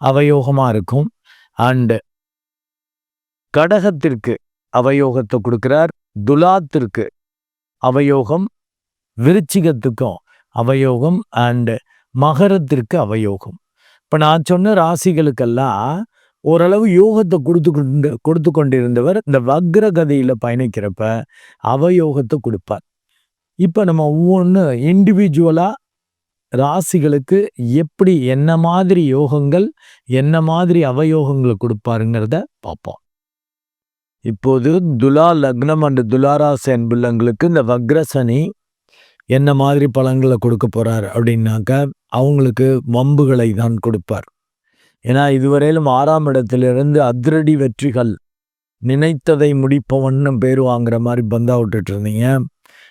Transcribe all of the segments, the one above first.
அவயோகமாக இருக்கும். அண்டு கடகத்திற்கு அவயோகத்தை கொடுக்குறார். துலாத்திற்கு அவயோகம் விருச்சிகத்துக்கும் அவயோகம் அண்டு மகரத்திற்கு அவயோகம். இப்போ நான் சொன்ன ராசிகளுக்கெல்லாம் ஓரளவு யோகத்தை கொடுத்து கொண்டு கொடுத்து கொண்டிருந்தவர் இந்த வக்ர கதையில் பயணிக்கிறப்ப அவயோகத்தை கொடுப்பார். இப்போ நம்ம ஒவ்வொன்று இண்டிவிஜுவலாக ராசிகளுக்கு எப்படி என்ன மாதிரி யோகங்கள் என்ன மாதிரி அவயோகங்களை கொடுப்பாருங்கிறத பார்ப்போம். இப்போது துலா லக்னம் அண்டு துலாராசி அன்புள்ளங்களுக்கு இந்த வக்ரசனி என்ன மாதிரி பழங்களை கொடுக்க போகிறார் அப்படின்னாக்க அவங்களுக்கு வம்புகளை தான் கொடுப்பார். ஏன்னா இதுவரையிலும் ஆறாம் இடத்திலிருந்து அதிரடி வெற்றிகள் நினைத்ததை முடிப்பவன்னு பேர் வாங்குற மாதிரி பந்தா விட்டுட்டு இருந்தீங்க.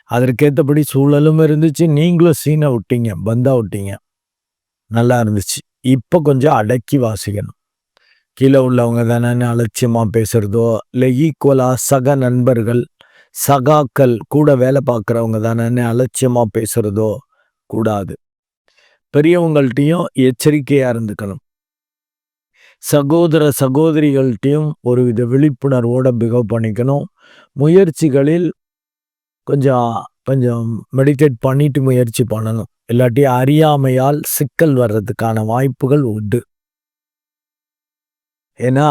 அதற்கேற்றபடி சூழலும் இருந்துச்சு. நீங்களும் சீனை விட்டீங்க பந்தா விட்டீங்க. நல்லா இருந்துச்சு. இப்போ கொஞ்சம் அடக்கி வாசிக்கணும். கீழே உள்ளவங்க தானே அலட்சியமாக பேசுகிறதோ இல்லை ஈக்குவலாக சக நண்பர்கள் சகாக்கள் கூட வேலை பார்க்குறவங்க தானே அலட்சியமாக பேசுகிறதோ கூடாது. பெரியவங்கள்ட்டையும் எச்சரிக்கையாக இருந்துக்கணும். சகோதர சகோதரிகள்கிட்டையும் ஒரு வித விழிப்புணர்வோடு பிகவ் பண்ணிக்கணும். முயற்சிகளில் கொஞ்சம் கொஞ்சம் மெடிடேட் பண்ணிட்டு முயற்சி பண்ணணும். இல்லாட்டி அறியாமையால் சிக்கல் வர்றதுக்கான வாய்ப்புகள் உண்டு. ஏன்னா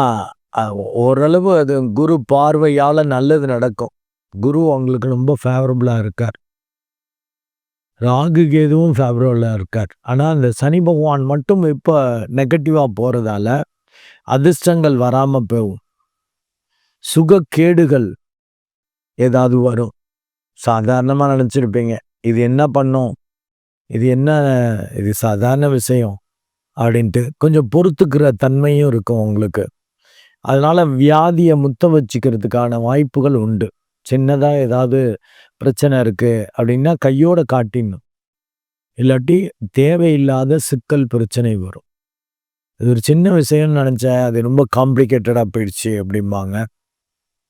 ஓரளவு அது குரு பார்வையால் நல்லது நடக்கும். குரு அவங்களுக்கு ரொம்ப ஃபேவரபுளாக இருக்கார். ராகு கேதுவும் ஃபேவரபுளாக இருக்கார். ஆனால் அந்த சனி பகவான் மட்டும் இப்போ நெகட்டிவாக போகிறதால அதிர்ஷ்டங்கள் வராமல் போகும். சுகக்கேடுகள் ஏதாவது வரும். சாதாரணமாக நினச்சிருப்பீங்க. இது என்ன பண்ணும்? இது என்ன இது சாதாரண விஷயம்? அப்படின்ட்டு கொஞ்சம் பொறுத்துக்கிற தன்மையும் இருக்கும் உங்களுக்கு. அதனால் வியாதியை முத்த வச்சுக்கிறதுக்கான வாய்ப்புகள் உண்டு. சின்னதாக ஏதாவது பிரச்சனை இருக்குது அப்படின்னா கையோட காட்டிடணும். இல்லாட்டி தேவையில்லாத சிக்கல் பிரச்சனை வரும். இது ஒரு சின்ன விஷயம்னு நினச்சேன் அது ரொம்ப காம்ப்ளிகேட்டடாக போயிடுச்சு அப்படிம்பாங்க.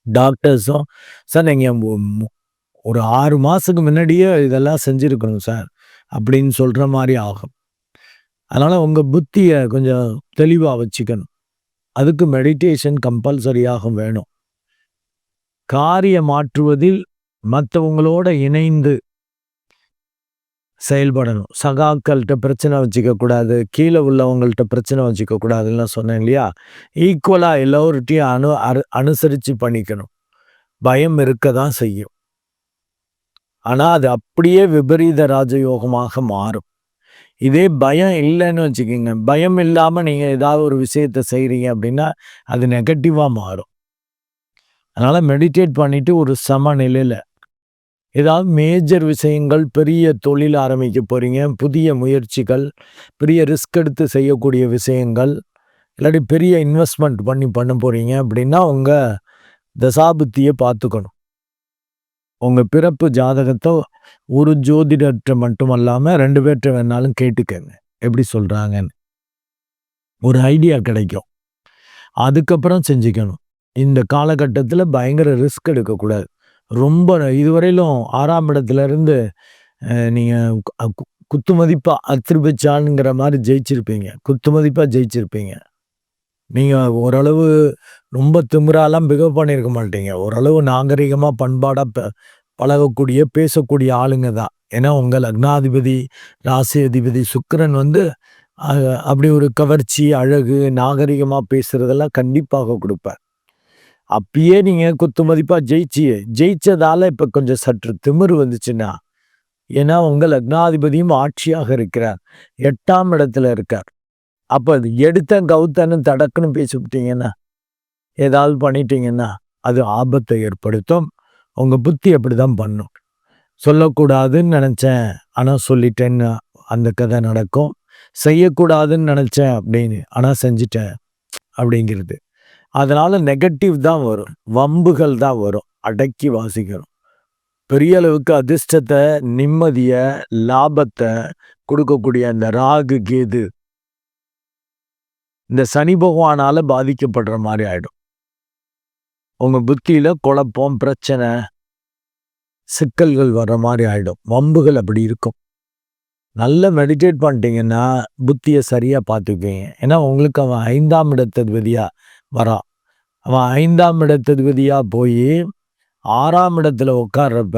டாக்டர்ஸும் சார் நீங்கள் ஒரு ஆறு மாதத்துக்கு முன்னாடியே இதெல்லாம் செஞ்சுருக்கணும் சார். அப்படின்னு சொல்கிற மாதிரி ஆகும். அதனால் உங்கள் புத்தியை கொஞ்சம் தெளிவாக வச்சுக்கணும். அதுக்கு மெடிடேஷன் கம்பல்சரியாக வேணும். காரியம் மாற்றுவதில் மற்றவங்களோட இணைந்து செயல்படணும். சகாக்கள்கிட்ட பிரச்சனை வச்சுக்கக்கூடாது கீழே உள்ளவங்கள்ட்ட பிரச்சனை வச்சுக்கக்கூடாதுன்னு சொன்னேன் இல்லையா? ஈக்குவலாக எல்லோருட்டையும் அனு அரு அனுசரித்து பண்ணிக்கணும். பயம் இருக்க தான் செய்யும். ஆனால் அது அப்படியே விபரீத ராஜயோகமாக மாறும். இதே பயம் இல்லைன்னு வச்சுக்கோங்க. பயம் இல்லாமல் நீங்கள் ஏதாவது ஒரு விஷயத்த செய்கிறீங்க அப்படின்னா அது நெகட்டிவாக மாறும். அதனால் மெடிடேட் பண்ணிவிட்டு ஒரு சமநிலையில் ஏதாவது மேஜர் விஷயங்கள் பெரிய தொழில் ஆரம்பிக்க போகிறீங்க புதிய முயற்சிகள் பெரிய ரிஸ்க் எடுத்து செய்யக்கூடிய விஷயங்கள் இல்லாட்டி பெரிய இன்வெஸ்ட்மெண்ட் பண்ணி பண்ண போகிறீங்க அப்படின்னா உங்கள் தசாபுத்தியை பார்த்துக்கணும். உங்கள் பிறப்பு ஜாதகத்தை ஒரு ஜோதிடர்கிட்ட மட்டும் அல்லாமல் ரெண்டு பேர்கிட்ட வேணாலும் கேட்டுக்கங்க. எப்படி சொல்கிறாங்கன்னு ஒரு ஐடியா கிடைக்கும். அதுக்கப்புறம் செஞ்சுக்கணும். இந்த காலகட்டத்தில் பயங்கர ரிஸ்க் எடுக்கக்கூடாது. ரொம்ப இதுவரையிலும் ஆறாம் இடத்துலேருந்து நீங்கள் குத்து மதிப்பாக அத்திருப்பிச்சானுங்கிற மாதிரி ஜெயிச்சிருப்பீங்க. குத்து மதிப்பாக ஜெயிச்சிருப்பீங்க. நீங்கள் ஓரளவு ரொம்ப திமிராலாம் பிகவ் பண்ணியிருக்க மாட்டீங்க. ஓரளவு நாகரிகமாக பண்பாடாக பழகக்கூடிய பேசக்கூடிய ஆளுங்க தான். ஏன்னா உங்கள் லக்னாதிபதி ராசி அதிபதி சுக்கரன் வந்து அப்படி ஒரு கவர்ச்சி அழகு நாகரிகமாக பேசுகிறதெல்லாம் கண்டிப்பாக கொடுப்பார். அப்பயே நீங்கள் குத்து மதிப்பாக ஜெயிச்சி ஜெயிச்சதால் இப்போ கொஞ்சம் சற்று திமிர் வந்துச்சுன்னா ஏன்னா உங்கள் லக்னாதிபதியும் ஆட்சியாக இருக்கிறார். எட்டாம் இடத்துல இருக்கார். அப்போ அது எடுத்த கவுத்தன்னு தடக்குன்னு பேசிவிட்டீங்கன்னா ஏதாவது பண்ணிட்டீங்கன்னா அது ஆபத்தை ஏற்படுத்தும். உங்கள் புத்தி அப்படி தான் பண்ணும். சொல்லக்கூடாதுன்னு நினச்சேன் ஆனால் சொல்லிட்டேன்னு அந்த கதை நடக்கும். செய்யக்கூடாதுன்னு நினச்சேன் அப்படின்னு ஆனால் செஞ்சிட்டேன் அப்படிங்கிறது. அதனால் நெகட்டிவ் தான் வரும். வம்புகள் தான் வரும். அடக்கி வாசிக்கிறோம். பெரிய அளவுக்கு அதிர்ஷ்டத்தை நிம்மதியை லாபத்தை கொடுக்கக்கூடிய அந்த ராகு கேது இந்த சனி பகவானால் பாதிக்கப்படுற மாதிரி ஆகிடும் உங்கள் புத்தியில் குழப்பம் பிரச்சனை சிக்கல்கள் வர்ற மாதிரி ஆகிடும் வம்புகள் அப்படி இருக்கும். நல்லா மெடிடேட் பண்ணிட்டீங்கன்னா புத்தியை சரியாக பார்த்துக்குவீங்க. ஏன்னா உங்களுக்கு அவன் ஐந்தாம் இடத்ததிபதியாக வரான் அவன் ஐந்தாம் இடத்ததிபதியாக போய் ஆறாம் இடத்துல உட்கார்றப்ப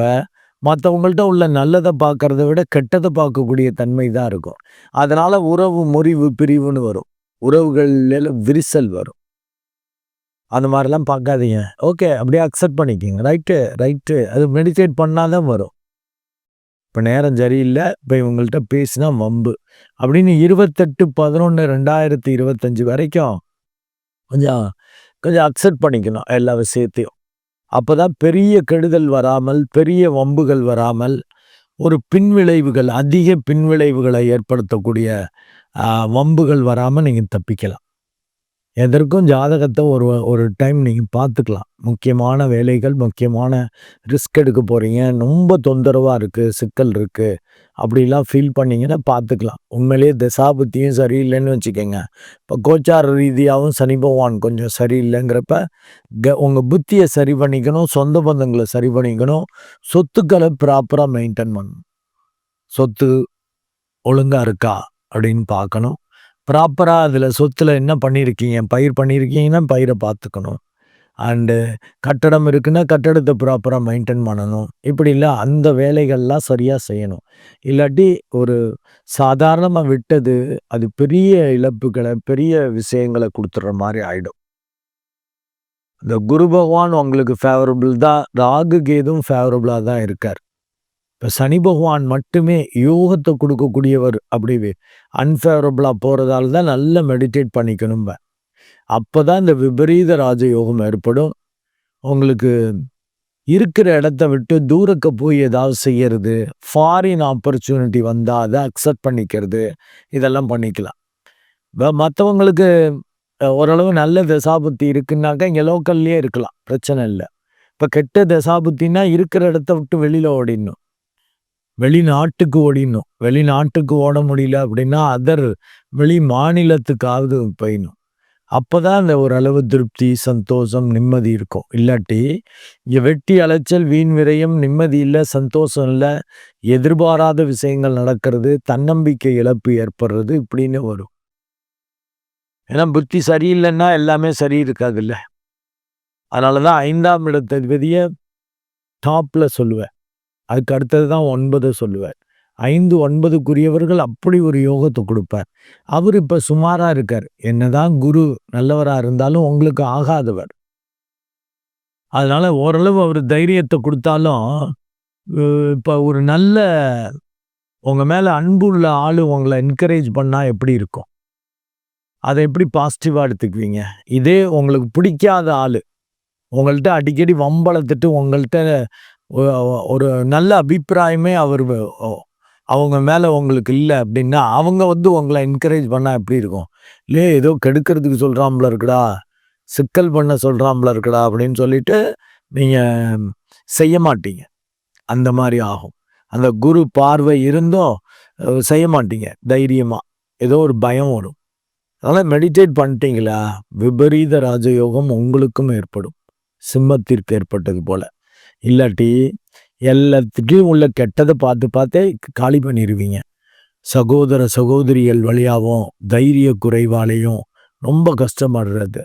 மற்றவங்கள்ட்ட உள்ள நல்லதை பார்க்குறத விட கெட்டதை பார்க்கக்கூடிய தன்மை தான் இருக்கும். அதனால் உறவு முறிவு பிரிவுன்னு வரும். உறவுகளில் விரிசல் வரும். அந்த மாதிரிலாம் பார்க்காதீங்க. ஓகே அப்படியே அக்செப்ட் பண்ணிக்கிங்க. ரைட்டு ரைட்டு அது மெடிடேட் பண்ணால் தான் வரும். இப்போ நேரம் சரியில்லை. இப்போ இவங்கள்ட்ட பேசினா வம்பு. அப்படின்னு இருபத்தெட்டு பதினொன்று ரெண்டாயிரத்தி இருபத்தஞ்சி வரைக்கும் கொஞ்சம் கொஞ்சம் அக்செப்ட் பண்ணிக்கணும் எல்லா விஷயத்தையும். அப்போ தான் பெரிய கெடுதல் வராமல் பெரிய வம்புகள் வராமல் ஒரு பின்விளைவுகள் அதிக பின்விளைவுகளை ஏற்படுத்தக்கூடிய வம்புகள் வராமல் நீங்கள் தப்பிக்கலாம். எதற்கும் ஜாதகத்தை ஒரு ஒரு டைம் நீங்கள் பார்த்துக்கலாம். முக்கியமான வேலைகள் முக்கியமான ரிஸ்க் எடுக்க போகிறீங்க ரொம்ப தொந்தரவாக இருக்குது சிக்கல் இருக்குது அப்படிலாம் ஃபீல் பண்ணிங்கன்னா பார்த்துக்கலாம். உண்மையிலேயே தசாபுத்தியும் சரியில்லைன்னு வச்சுக்கோங்க. இப்போ கோச்சார ரீதியாகவும் சனி பகவான் கொஞ்சம் சரியில்லைங்கிறப்ப க உங்கள் புத்தியை சரி பண்ணிக்கணும் சொந்த பந்தங்களை சரி பண்ணிக்கணும். சொத்துக்களை ப்ராப்பராக மெயின்டைன் பண்ணணும். சொத்து ஒழுங்காக இருக்கா? அப்படின்னு பார்க்கணும். ப்ராப்பராக அதில் சொத்தில் என்ன பண்ணியிருக்கீங்க பயிர் பண்ணியிருக்கீங்கன்னா பயிரை பார்த்துக்கணும். அண்டு கட்டடம் இருக்குன்னா கட்டடத்தை ப்ராப்பராக மெயின்டைன் பண்ணணும். இப்படி இல்லை அந்த வேலைகள்லாம் சரியாக செய்யணும். இல்லாட்டி ஒரு சாதாரணமாக விட்டது அது பெரிய இழப்புகளை பெரிய விஷயங்களை கொடுத்துட்ற மாதிரி ஆகிடும் இந்த குரு பகவான் உங்களுக்கு ஃபேவரபிள் தான். ராகு கேதும் ஃபேவரபுளாக தான் இருக்கார். இப்போ சனி பகவான் மட்டுமே யோகத்தை கொடுக்கக்கூடியவர் அப்படி அன்ஃபேவரபுளாக போகிறதால தான் நல்லா மெடிடேட் பண்ணிக்கணும் அப்போ தான் இந்த விபரீத ராஜயோகம் ஏற்படும். உங்களுக்கு இருக்கிற இடத்த விட்டு தூரக்க போய் ஏதாவது செய்யறது ஃபாரின் ஆப்பர்ச்சுனிட்டி வந்தால் அதை அக்செப்ட் பண்ணிக்கிறது இதெல்லாம் பண்ணிக்கலாம். இப்போ மற்றவங்களுக்கு ஓரளவு நல்ல தசாபுத்தி இருக்குன்னாக்கா இங்கே லோக்கல்லையே இருக்கலாம் பிரச்சனை இல்லை. இப்போ கெட்ட தசாபுத்தின்னா இருக்கிற இடத்த விட்டு வெளியில் ஓடிடணும். வெளிநாட்டுக்கு ஓடிடணும். வெளிநாட்டுக்கு ஓட முடியல அப்படின்னா அதர் வெளி மாநிலத்துக்காவது போயிடணும். அப்போதான் அந்த ஓரளவு திருப்தி சந்தோஷம் நிம்மதி இருக்கும். இல்லாட்டி இங்கே வெட்டி அலைச்சல் வீண் விரயம் நிம்மதி இல்லை சந்தோஷம் இல்லை எதிர்பாராத விஷயங்கள் நடக்கிறது தன்னம்பிக்கை இழப்பு ஏற்படுறது இப்படின்னு வரும். ஏன்னா புத்தி சரியில்லைன்னா எல்லாமே சரி இருக்காது இல்லை அதனால தான் ஐந்தாம் இடத்தை டாப்பில் சொல்லுவேன். அதுக்கு அடுத்தது தான் ஒன்பது சொல்லுவார். ஐந்து ஒன்பதுக்குரியவர்கள் அப்படி ஒரு யோகத்தை கொடுப்பார். அவர் இப்போ சுமாராக இருக்கார். என்னதான் குரு நல்லவராக இருந்தாலும் உங்களுக்கு ஆகாதவர். அதனால் ஓரளவு அவர் தைரியத்தை கொடுத்தாலும் இப்போ ஒரு நல்ல உங்கள் மேலே அன்பு உள்ள ஆள் உங்களை என்கரேஜ் பண்ணால் எப்படி இருக்கும்? அதை எப்படி பாசிட்டிவாக எடுத்துக்குவீங்க? இதே உங்களுக்கு பிடிக்காத ஆள். உங்கள்கிட்ட அடிக்கடி வம்பளத்துட்டு உங்கள்கிட்ட ஒரு நல்ல அபிப்பிராயமே அவர் அவங்க மேலே உங்களுக்கு இல்லை அப்படின்னா அவங்க வந்து உங்களை என்கரேஜ் பண்ணால் எப்படி இருக்கும்? இல்லையே ஏதோ கெடுக்கிறதுக்கு சொல்கிறாம்பல இருக்குடா சிக்கல் பண்ண சொல்கிறாம்பல இருக்குடா அப்படின்னு சொல்லிட்டு நீங்கள் செய்ய மாட்டீங்க. அந்த மாதிரி ஆகும். அந்த குரு பார்வை இருந்தும் செய்ய மாட்டீங்க தைரியமாக ஏதோ ஒரு பயம் வரும். அதனால் மெடிடேட் பண்ணிட்டீங்களா? விபரீத ராஜயோகம் உங்களுக்கும் ஏற்படும். சிம்மத்திற்கு ஏற்பட்டது போல். இல்லாட்டி எல்லாத்துக்கும் உள்ள கெட்டதை பார்த்து பார்த்தே காலி பண்ணிடுவீங்க சகோதர சகோதரிகள் வழியாகவும் தைரிய குறைவாலையும் ரொம்ப கஷ்டப்படுறது.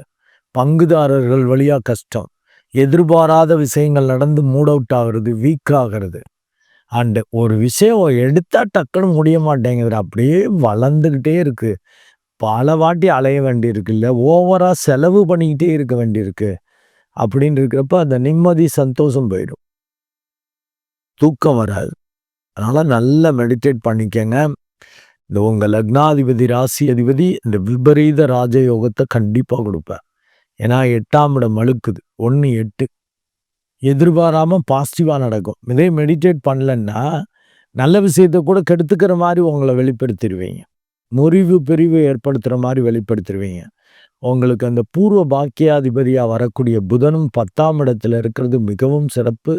பங்குதாரர்கள் வழியாக கஷ்டம். எதிர்பாராத விஷயங்கள் நடந்து மூட் அவுட் ஆகிறது வீக் ஆகிறது. அண்டு ஒரு விஷயம் எடுத்தால் டக்குன்னு முடிய மாட்டேங்குது அப்படியே வளர்ந்துக்கிட்டே இருக்குது பல வாட்டி அலைய வேண்டியிருக்கு இல்லை ஓவராக செலவு பண்ணிக்கிட்டே இருக்க வேண்டியிருக்கு. அப்படின்னு இருக்கிறப்ப அந்த நிம்மதி சந்தோஷம் போயிடும். தூக்கம் வராது. அதனால் நல்லா மெடிடேட் பண்ணிக்கங்க. இந்த உங்கள் லக்னாதிபதி ராசி அதிபதி இந்த விபரீத ராஜயோகத்தை கண்டிப்பாக கொடுப்பேன் ஏன்னா எட்டாம் இடம் அழுக்குது. ஒன்று எட்டு. எதிர்பாராமல் பாசிட்டிவாக நடக்கும். இதே மெடிடேட் பண்ணலன்னா நல்ல விஷயத்த கூட கெடுத்துக்கிற மாதிரி உங்களை வெளிப்படுத்திடுவீங்க. முறிவு பிரிவு ஏற்படுத்துகிற மாதிரி வெளிப்படுத்திடுவீங்க. உங்களுக்கு அந்த பூர்வ பாக்கியாதிபதியாக வரக்கூடிய புதனும் பத்தாம் இடத்துல இருக்கிறது மிகவும் சிறப்பு.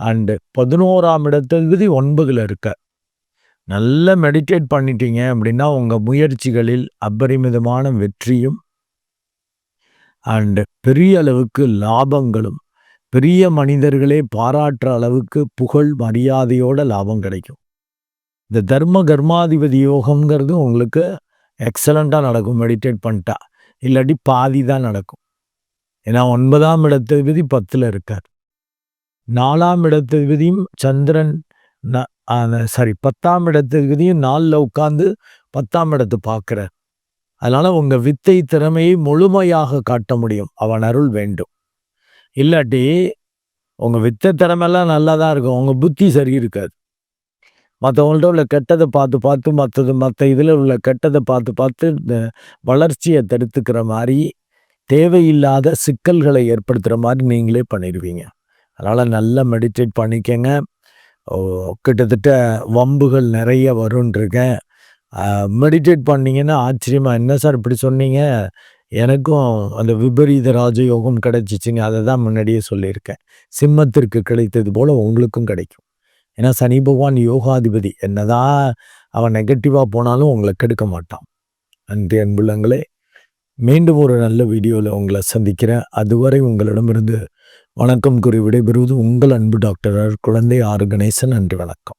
அண்டு பதினோராம் இடத்ததிபதி ஒன்பதில் இருக்க. நல்ல மெடிடேட் பண்ணிட்டீங்க அப்படின்னா உங்கள் முயற்சிகளில் அபரிமிதமான வெற்றியும் அண்டு பெரிய அளவுக்கு லாபங்களும் பெரிய மனிதர்களே பாராட்டுற அளவுக்கு புகழ் மரியாதையோட லாபம் கிடைக்கும். இந்த தர்ம கர்மாதிபதி யோகம்ங்கிறது உங்களுக்கு எக்ஸலண்ட்டாக நடக்கும். மெடிடேட் பண்ணிட்டா. இல்லாட்டி பாதி தான் நடக்கும். ஏன்னா ஒன்பதாம் இடத்ததிபதி பத்தில் இருக்கார். நாலாம் இடத்ததிபதியும் சந்திரன் சாரி பத்தாம் இடத்ததிபதியும் நாளில் உட்காந்து பத்தாம் இடத்தை பார்க்குறார். அதனால் உங்கள் வித்தை திறமையை முழுமையாக காட்ட முடியும். அவன் அருள் வேண்டும். இல்லாட்டி உங்கள் வித்தை திறமையெல்லாம் நல்லா தான் இருக்கும். உங்கள் புத்தி சரி இருக்காது. மற்றவங்கள்ட்ட உள்ள கெட்டதை பார்த்து பார்த்து மற்றது மற்ற இதில் உள்ள கெட்டதை பார்த்து பார்த்து இந்த வளர்ச்சியை தடுத்துக்கிற மாதிரி தேவையில்லாத சிக்கல்களை ஏற்படுத்துகிற மாதிரி நீங்களே பண்ணிடுவீங்க அதனால் நல்லா மெடிடேட் பண்ணிக்கங்க. ஓ, கிட்டத்தட்ட வம்புகள் நிறைய வரும்ன்றிருக்கேன் மெடிடேட் பண்ணீங்கன்னா ஆச்சரியமாக என்ன சார் இப்படி சொன்னீங்க? எனக்கும் அந்த விபரீத ராஜயோகம் கிடைச்சிச்சிங்க அதை தான் முன்னாடியே சொல்லியிருக்கேன். சிம்மத்திற்கு கிடைத்தது போல் உங்களுக்கும் கிடைக்கும். ஏன்னா சனி பகவான் யோகாதிபதி. என்னதான் அவன் நெகட்டிவாக போனாலும் உங்களை கெடுக்க மாட்டான். நன்றி அன்புள்ளங்களே. மீண்டும் ஒரு நல்ல வீடியோவில் உங்களை சந்திக்கிறேன். அதுவரை உங்களிடமிருந்து வணக்கம் கூறி விடைபெறுவது உங்கள் அன்பு டாக்டர் குழந்தை ஆறு கணேசன். நன்றி வணக்கம்.